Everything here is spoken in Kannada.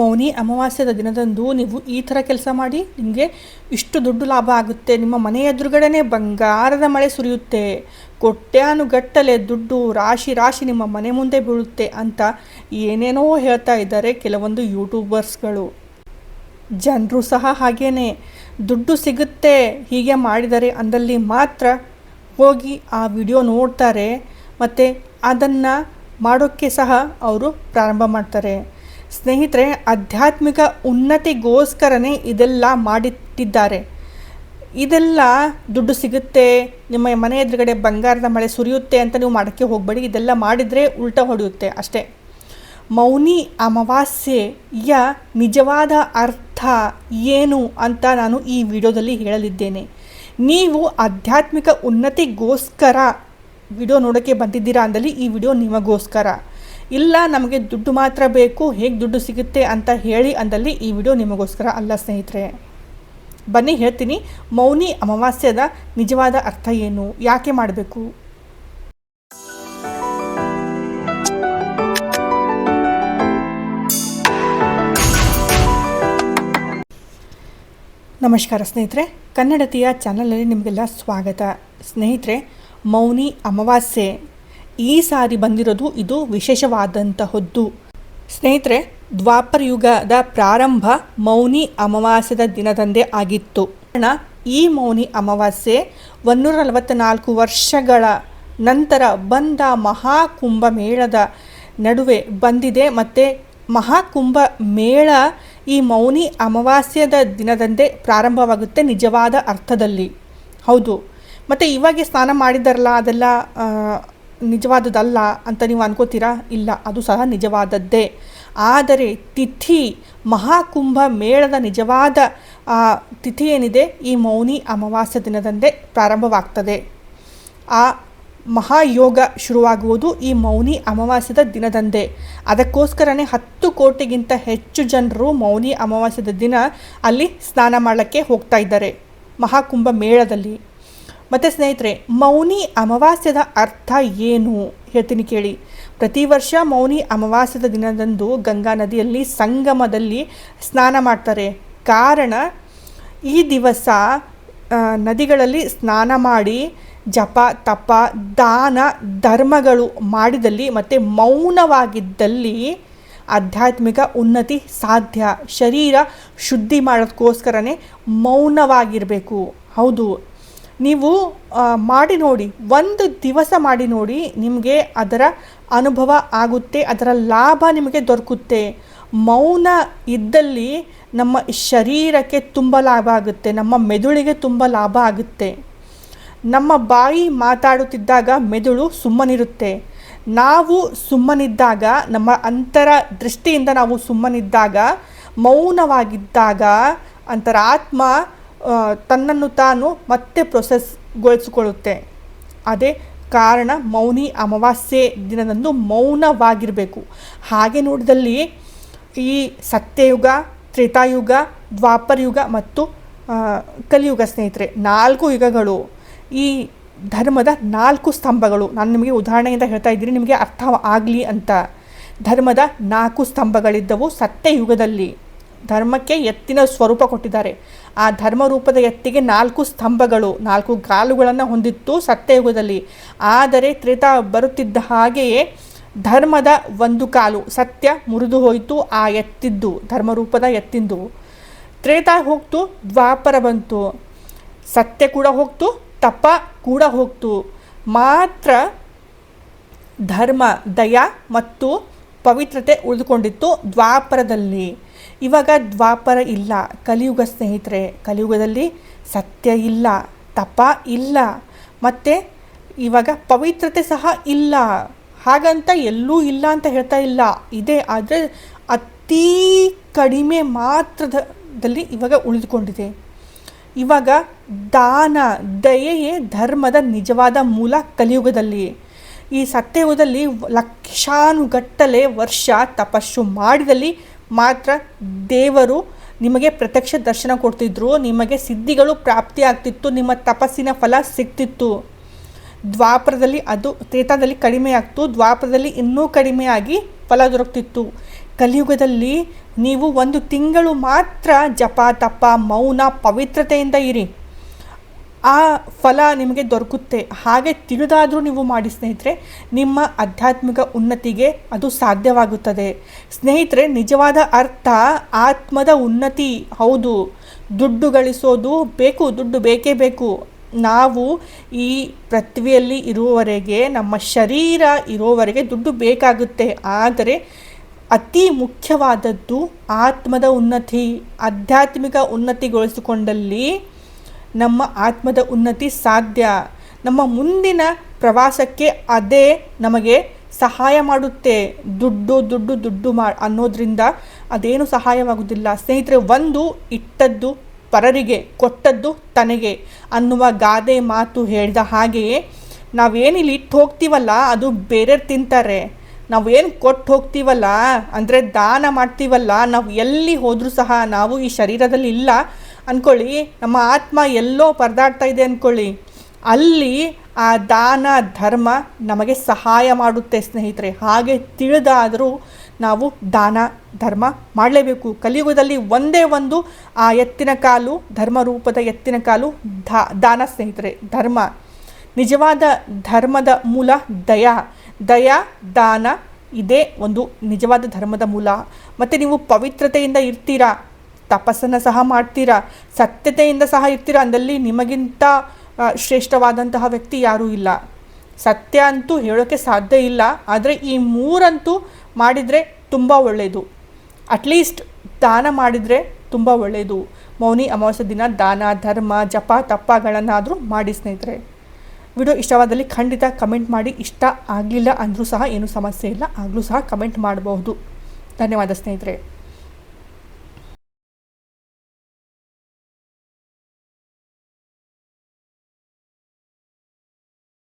ಮೌನಿ ಅಮಾವಾಸ್ಯದ ದಿನದಂದು ನೀವು ಈ ಥರ ಕೆಲಸ ಮಾಡಿ ನಿಮಗೆ ಇಷ್ಟು ದುಡ್ಡು ಲಾಭ ಆಗುತ್ತೆ. ನಿಮ್ಮ ಮನೆ ಎದುರುಗಡೆನೇ ಬಂಗಾರದ ಮಳೆ ಸುರಿಯುತ್ತೆ. ಕೊಟ್ಯಾನುಗಟ್ಟಲೆ ದುಡ್ಡು, ರಾಶಿ ರಾಶಿ ನಿಮ್ಮ ಮನೆ ಮುಂದೆ ಬೀಳುತ್ತೆ ಅಂತ ಏನೇನೋ ಹೇಳ್ತಾ ಇದ್ದಾರೆ ಕೆಲವೊಂದು ಯೂಟ್ಯೂಬರ್ಸ್ಗಳು. ಜನರು ಸಹ ಹಾಗೇನೆ. ದುಡ್ಡು ಸಿಗುತ್ತೆ, ಹೀಗೆ ಮಾಡಿದರೆ ಅಂದಲ್ಲಿ ಮಾತ್ರ ಹೋಗಿ ಆ ವಿಡಿಯೋ ನೋಡ್ತಾರೆ. ಮತ್ತು ಅದನ್ನು ಮಾಡೋಕ್ಕೆ ಸಹ ಅವರು ಪ್ರಾರಂಭ ಮಾಡ್ತಾರೆ. ಸ್ನೇಹಿತರೆ, ಆಧ್ಯಾತ್ಮಿಕ ಉನ್ನತಿಗೋಸ್ಕರನೇ ಇದೆಲ್ಲ ಮಾಡಿಟ್ಟಿದ್ದಾರೆ. ಇದೆಲ್ಲ ದುಡ್ಡು ಸಿಗುತ್ತೆ, ನಿಮ್ಮ ಮನೆ ಎದುರುಗಡೆ ಬಂಗಾರದ ಮಳೆ ಸುರಿಯುತ್ತೆ ಅಂತ ನೀವು ಮಾಡೋಕ್ಕೆ ಹೋಗಬೇಡಿ, ಇದೆಲ್ಲ ಮಾಡಿದರೆ ಉಲ್ಟ ಹೊಡೆಯುತ್ತೆ ಅಷ್ಟೇ. ಮೌನಿ ಅಮಾವಾಸ್ಯೆಯ ನಿಜವಾದ ಅರ್ಥ ಏನು ಅಂತ ನಾನು ಈ ವಿಡಿಯೋದಲ್ಲಿ ಹೇಳಲಿದ್ದೇನೆ. ನೀವು ಆಧ್ಯಾತ್ಮಿಕ ಉನ್ನತಿಗೋಸ್ಕರ ವಿಡಿಯೋ ನೋಡೋಕ್ಕೆ ಬಂದಿದ್ದೀರಾ ಅಂದಲ್ಲಿ ಈ ವಿಡಿಯೋ ನಿಮಗೋಸ್ಕರ. ಇಲ್ಲ, ನಮಗೆ ದುಡ್ಡು ಮಾತ್ರ ಬೇಕು, ಹೇಗೆ ದುಡ್ಡು ಸಿಗುತ್ತೆ ಅಂತ ಹೇಳಿ ಅಂದಲ್ಲಿ ಈ ವಿಡಿಯೋ ನಿಮಗೋಸ್ಕರ ಅಲ್ಲ ಸ್ನೇಹಿತರೆ. ಬನ್ನಿ ಹೇಳ್ತೀನಿ, ಮೌನಿ ಅಮಾವಾಸ್ಯದ ನಿಜವಾದ ಅರ್ಥ ಏನು? ಯಾಕೆ ಮಾಡಬೇಕು? ನಮಸ್ಕಾರ ಸ್ನೇಹಿತರೆ, ಕನ್ನಡತಿಯ ಚಾನಲಲ್ಲಿ ನಿಮಗೆಲ್ಲ ಸ್ವಾಗತ. ಸ್ನೇಹಿತರೆ, ಮೌನಿ ಅಮಾವಾಸ್ಯೆ ಈ ಸಾರಿ ಬಂದಿರೋದು ಇದು ವಿಶೇಷವಾದಂತಹದ್ದು. ಸ್ನೇಹಿತರೆ, ದ್ವಾಪರ ಯುಗದ ಪ್ರಾರಂಭ ಮೌನಿ ಅಮಾವಾಸ್ಯದ ದಿನದಂದೇ ಆಗಿತ್ತು. ಕಾರಣ, ಈ ಮೌನಿ ಅಮಾವಾಸ್ಯೆ ಒನ್ನೂರ ನಲವತ್ತ್ನಾಲ್ಕು ವರ್ಷಗಳ ನಂತರ ಬಂದ ಮಹಾಕುಂಭ ಮೇಳದ ನಡುವೆ ಬಂದಿದೆ. ಮತ್ತು ಮಹಾಕುಂಭ ಮೇಳ ಈ ಮೌನಿ ಅಮಾವಾಸ್ಯದ ದಿನದಂದೇ ಪ್ರಾರಂಭವಾಗುತ್ತೆ ನಿಜವಾದ ಅರ್ಥದಲ್ಲಿ. ಹೌದು. ಮತ್ತು ಇವಾಗೆ ಸ್ನಾನ ಮಾಡಿದಾರಲ್ಲ ಅದೆಲ್ಲ ನಿಜವಾದದ್ದಲ್ಲ ಅಂತ ನೀವು ಅನ್ಕೋತೀರಾ? ಇಲ್ಲ ಅದು ಸಹ ನಿಜವಾದದ್ದೇ. ಆದರೆ ತಿಥಿ ಮಹಾಕುಂಭ ಮೇಳದ ನಿಜವಾದ ಆ, ತಿಥಿ ಏನಿದೆ? ಈ ಮೌನಿ ಅಮಾವಾಸ್ಯ ದಿನದಂದೇ ಪ್ರಾರಂಭವಾಗ್ತದೆ. ಆ ಮಹಾಯೋಗ ಶುರುವಾಗುವುದು ಈ ಮೌನಿ ಅಮಾವಾಸ್ಯದ ದಿನದಂದೇ. ಅದಕ್ಕೋಸ್ಕರನೇ ಹತ್ತು ಕೋಟಿಗಿಂತ ಹೆಚ್ಚು ಜನರು ಮೌನಿ ಅಮಾವಾಸ್ಯದ ದಿನ ಅಲ್ಲಿ ಸ್ನಾನ ಮಾಡೋಕ್ಕೆ ಹೋಗ್ತಾ ಇದ್ದಾರೆ. ಮಹಾಕುಂಭ ಮೇಳದಲ್ಲಿ. ಮತ್ತು ಸ್ನೇಹಿತರೆ, ಮೌನಿ ಅಮಾವಾಸ್ಯದ ಅರ್ಥ ಏನು? ಹೇಳ್ತೀನಿ ಕೇಳಿ. ಪ್ರತಿ ವರ್ಷ ಮೌನಿ ಅಮಾವಾಸ್ಯದ ದಿನದಂದು ಗಂಗಾ ನದಿಯಲ್ಲಿ ಸಂಗಮದಲ್ಲಿ ಸ್ನಾನ ಮಾಡ್ತಾರೆ. ಕಾರಣ, ಈ ದಿವಸ ನದಿಗಳಲ್ಲಿ ಸ್ನಾನ ಮಾಡಿ ಜಪ, ತಪ, ದಾನ, ಧರ್ಮಗಳು ಮಾಡಿದಲ್ಲಿ ಮತ್ತು ಮೌನವಾಗಿದ್ದಲ್ಲಿ ಆಧ್ಯಾತ್ಮಿಕ ಉನ್ನತಿ ಸಾಧ್ಯ. ಶರೀರ ಶುದ್ಧಿ ಮಾಡೋದಕ್ಕೋಸ್ಕರನೇ ಮೌನವಾಗಿರಬೇಕು. ಹೌದು. ನೀವು ಮಾಡಿ ನೋಡಿ, ಒಂದು ದಿವಸ ಮಾಡಿ ನೋಡಿ ನಿಮಗೆ ಅದರ ಅನುಭವ ಆಗುತ್ತೆ, ಅದರ ಲಾಭ ನಿಮಗೆ ದೊರಕುತ್ತೆ. ಮೌನ ಇದ್ದಲ್ಲಿ ನಮ್ಮ ಶರೀರಕ್ಕೆ ತುಂಬ ಲಾಭ ಆಗುತ್ತೆ, ನಮ್ಮ ಮೆದುಳಿಗೆ ತುಂಬ ಲಾಭ ಆಗುತ್ತೆ. ನಮ್ಮ ಬಾಯಿ ಮಾತಾಡುತ್ತಿದ್ದಾಗ ಮೆದುಳು ಸುಮ್ಮನಿರುತ್ತೆ. ನಾವು ಸುಮ್ಮನಿದ್ದಾಗ, ನಮ್ಮ ಅಂತರ ದೃಷ್ಟಿಯಿಂದ ನಾವು ಸುಮ್ಮನಿದ್ದಾಗ, ಮೌನವಾಗಿದ್ದಾಗ, ಅಂತರಾತ್ಮ ತನ್ನನ್ನು ತಾನು ಮತ್ತೆ ಪ್ರೊಸೆಸ್ಗೊಳಿಸಿಕೊಳ್ಳುತ್ತೆ. ಅದೇ ಕಾರಣ ಮೌನಿ ಅಮಾವಾಸ್ಯೆ ದಿನದಂದು ಮೌನವಾಗಿರಬೇಕು. ಹಾಗೆ ನೋಡಿದಲ್ಲಿ ಈ ಸತ್ಯಯುಗ, ತ್ರೇತಾಯುಗ, ದ್ವಾಪರಯುಗ ಮತ್ತು ಕಲಿಯುಗ ಸ್ನೇಹಿತರೆ, ನಾಲ್ಕು ಯುಗಗಳು. ಈ ಧರ್ಮದ ನಾಲ್ಕು ಸ್ತಂಭಗಳು. ನಾನು ನಿಮಗೆ ಉದಾಹರಣೆಯಿಂದ ಹೇಳ್ತಾ ಇದ್ದೀನಿ, ನಿಮಗೆ ಅರ್ಥ ಆಗಲಿ ಅಂತ. ಧರ್ಮದ ನಾಲ್ಕು ಸ್ತಂಭಗಳಿದ್ದವು ಸತ್ಯಯುಗದಲ್ಲಿ. ಧರ್ಮಕ್ಕೆ ಎತ್ತಿನ ಸ್ವರೂಪ ಕೊಟ್ಟಿದ್ದಾರೆ. ಆ ಧರ್ಮ ರೂಪದ ಎತ್ತಿಗೆ ನಾಲ್ಕು ಸ್ತಂಭಗಳು, ನಾಲ್ಕು ಗಾಲುಗಳನ್ನು ಹೊಂದಿತ್ತು ಸತ್ಯಯುಗದಲ್ಲಿ. ಆದರೆ ತ್ರೇತ ಬರುತ್ತಿದ್ದ ಹಾಗೆಯೇ ಧರ್ಮದ ಒಂದು ಕಾಲು, ಸತ್ಯ ಮುರಿದು ಹೋಯಿತು, ಆ ಎತ್ತಿದ್ದು, ಧರ್ಮರೂಪದ ಎತ್ತಿಂದು. ತ್ರೇತ ಹೋಗ್ತು, ದ್ವಾಪರ ಬಂತು. ಸತ್ಯ ಕೂಡ ಹೋಗ್ತು, ತಪ ಕೂಡ ಹೋಗ್ತು. ಮಾತ್ರ ಧರ್ಮ, ದಯ ಮತ್ತು ಪವಿತ್ರತೆ ಉಳಿದುಕೊಂಡಿತ್ತು ದ್ವಾಪರದಲ್ಲಿ. ಇವಾಗ ದ್ವಾಪರ ಇಲ್ಲ, ಕಲಿಯುಗ ಸ್ನೇಹಿತರೆ, ಕಲಿಯುಗದಲ್ಲಿ ಸತ್ಯ ಇಲ್ಲ, ತಪ ಇಲ್ಲ, ಮತ್ತು ಇವಾಗ ಪವಿತ್ರತೆ ಸಹ ಇಲ್ಲ. ಹಾಗಂತ ಎಲ್ಲೂ ಇಲ್ಲ ಅಂತ ಹೇಳ್ತಾ ಇಲ್ಲ. ಇದೆ, ಆದರೆ ಅತೀ ಕಡಿಮೆ ಮಾತ್ರದಲ್ಲಿ ಇವಾಗ ಉಳಿದುಕೊಂಡಿದೆ. ಇವಾಗ ದಾನ, ದಯೆಯೇ ಧರ್ಮದ ನಿಜವಾದ ಮೂಲ ಕಲಿಯುಗದಲ್ಲಿ. ಈ ಸತ್ಯಯುಗದಲ್ಲಿ ಲಕ್ಷಾನುಗಟ್ಟಲೆ ವರ್ಷ ತಪಸ್ಸು ಮಾಡಿದಲ್ಲಿ ಮಾತ್ರ ದೇವರು ನಿಮಗೆ ಪ್ರತ್ಯಕ್ಷ ದರ್ಶನ ಕೊಡ್ತಿದ್ರು, ನಿಮಗೆ ಸಿದ್ಧಿಗಳು ಪ್ರಾಪ್ತಿ ಆಗ್ತಿತ್ತು ನಿಮ್ಮ ತಪಸ್ಸಿನ ಫಲ ಸಿಗ್ತಿತ್ತು. ದ್ವಾಪರದಲ್ಲಿ ಅದು ತ್ರೇತಾದಲ್ಲಿ ಕಡಿಮೆ ಆಗ್ತು ದ್ವಾಪರದಲ್ಲಿ ಇನ್ನೂ ಕಡಿಮೆಯಾಗಿ ಫಲ ದೊರಕ್ತಿತ್ತು. ಕಲಿಯುಗದಲ್ಲಿ ನೀವು ಒಂದು ತಿಂಗಳು ಮಾತ್ರ ಜಪ, ತಪ, ಮೌನ, ಪವಿತ್ರತೆಯಿಂದ ಇರಿ. ಆ ಫಲ ನಿಮಗೆ ದೊರಕುತ್ತೆ. ಹಾಗೆ ತಿಳಿದಾದರೂ ನೀವು ಮಾಡಿ ಸ್ನೇಹಿತರೆ, ನಿಮ್ಮ ಆಧ್ಯಾತ್ಮಿಕ ಉನ್ನತಿಗೆ ಅದು ಸಾಧ್ಯವಾಗುತ್ತದೆ. ಸ್ನೇಹಿತರೆ, ನಿಜವಾದ ಅರ್ಥ ಆತ್ಮದ ಉನ್ನತಿ. ಹೌದು, ದುಡ್ಡು ಗಳಿಸೋದು ಬೇಕು, ದುಡ್ಡು ಬೇಕೇ ಬೇಕು. ನಾವು ಈ ಪೃಥ್ವಿಯಲ್ಲಿ ಇರುವವರೆಗೆ, ನಮ್ಮ ಶರೀರ ಇರೋವರೆಗೆ ದುಡ್ಡು ಬೇಕಾಗುತ್ತೆ. ಆದರೆ ಅತಿ ಮುಖ್ಯವಾದದ್ದು ಆತ್ಮದ ಉನ್ನತಿ. ಆಧ್ಯಾತ್ಮಿಕ ಉನ್ನತಿಗೊಳಿಸಿಕೊಂಡಲ್ಲಿ ನಮ್ಮ ಆತ್ಮದ ಉನ್ನತಿ ಸಾಧ್ಯ. ನಮ್ಮ ಮುಂದಿನ ಪ್ರವಾಸಕ್ಕೆ ಅದೇ ನಮಗೆ ಸಹಾಯ ಮಾಡುತ್ತೆ. ದುಡ್ಡು ದುಡ್ಡು ದುಡ್ಡು ಮಾ, ಅನ್ನೋದ್ರಿಂದ ಅದೇನು ಸಹಾಯವಾಗುವುದಿಲ್ಲ. ಸ್ನೇಹಿತರೆ, ಒಂದು ಇಟ್ಟದ್ದು ಪರರಿಗೆ, ಕೊಟ್ಟದ್ದು ತನಗೆ ಅನ್ನುವ ಗಾದೆ ಮಾತು ಹೇಳಿದ ಹಾಗೆಯೇ ನಾವೇನಿಲ್ಲಿ ಇಟ್ಟು ಹೋಗ್ತೀವಲ್ಲ, ಅದು ಬೇರೆಯವ್ರು ತಿಂತಾರೆ. ನಾವು ಏನು ಕೊಟ್ಟು ಹೋಗ್ತೀವಲ್ಲ, ಅಂದರೆ ದಾನ ಮಾಡ್ತೀವಲ್ಲ, ನಾವು ಎಲ್ಲಿ ಹೋದರೂ ಸಹ ನಾವು ಈ ಶರೀರದಲ್ಲಿ ಇಲ್ಲ. ಅಂದ್ಕೊಳ್ಳಿ ನಮ್ಮ ಆತ್ಮ ಎಲ್ಲೋ ಪರದಾಡ್ತಾ ಇದೆ ಅಂದ್ಕೊಳ್ಳಿ ಅಲ್ಲಿ ಆ ದಾನ ಧರ್ಮ ನಮಗೆ ಸಹಾಯ ಮಾಡುತ್ತೆ ಸ್ನೇಹಿತರೆ. ಹಾಗೆ ತಿಳಿದಾದರೂ ನಾವು ದಾನ ಧರ್ಮ ಮಾಡಲೇಬೇಕು. ಕಲಿಯುಗದಲ್ಲಿ ಒಂದೇ ಒಂದು ಆ ಎತ್ತಿನ ಕಾಲು ಧರ್ಮ ರೂಪದ ಎತ್ತಿನ ಕಾಲು ಧಾ, ದಾನ ಸ್ನೇಹಿತರೆ. ಧರ್ಮ. ನಿಜವಾದ ಧರ್ಮದ ಮೂಲ ದಯ. ದಯ, ದಾನ ಇದೇ ಒಂದು ನಿಜವಾದ ಧರ್ಮದ ಮೂಲ. ಮತ್ತು ನೀವು ಪವಿತ್ರತೆಯಿಂದ ಇರ್ತೀರಾ? ತಪಸ್ಸನ್ನು ಸಹ ಮಾಡ್ತೀರಾ? ಸತ್ಯತೆಯಿಂದ ಸಹ ಇರ್ತೀರಾ? ಅಂದಲ್ಲಿ ನಿಮಗಿಂತ ಶ್ರೇಷ್ಠವಾದಂತಹ ವ್ಯಕ್ತಿ ಯಾರೂ ಇಲ್ಲ. ಸತ್ಯ ಅಂತೂ ಹೇಳೋಕ್ಕೆ ಸಾಧ್ಯ ಇಲ್ಲ. ಆದರೆ ಈ ಮೂರಂತೂ ಮಾಡಿದರೆ ತುಂಬ ಒಳ್ಳೆಯದು ಅಟ್ಲೀಸ್ಟ್ ದಾನ ಮಾಡಿದರೆ ತುಂಬ ಒಳ್ಳೆಯದು ಮೌನಿ ಅಮಾವಾಸ್ಯ ದಿನ ದಾನ, ಧರ್ಮ, ಜಪ, ತಪ್ಪಗಳನ್ನಾದರೂ ಮಾಡಿ ಸ್ನೇಹಿತರೆ. ವಿಡಿಯೋ ಇಷ್ಟವಾದಲ್ಲಿ ಖಂಡಿತ ಕಮೆಂಟ್ ಮಾಡಿ. ಇಷ್ಟ ಆಗಲಿಲ್ಲ ಅಂದರೂ ಸಹ ಏನೂ ಸಮಸ್ಯೆ ಇಲ್ಲ. ಆಗಲೂ ಸಹ ಕಮೆಂಟ್ ಮಾಡಬಹುದು. ಧನ್ಯವಾದ ಸ್ನೇಹಿತರೆ.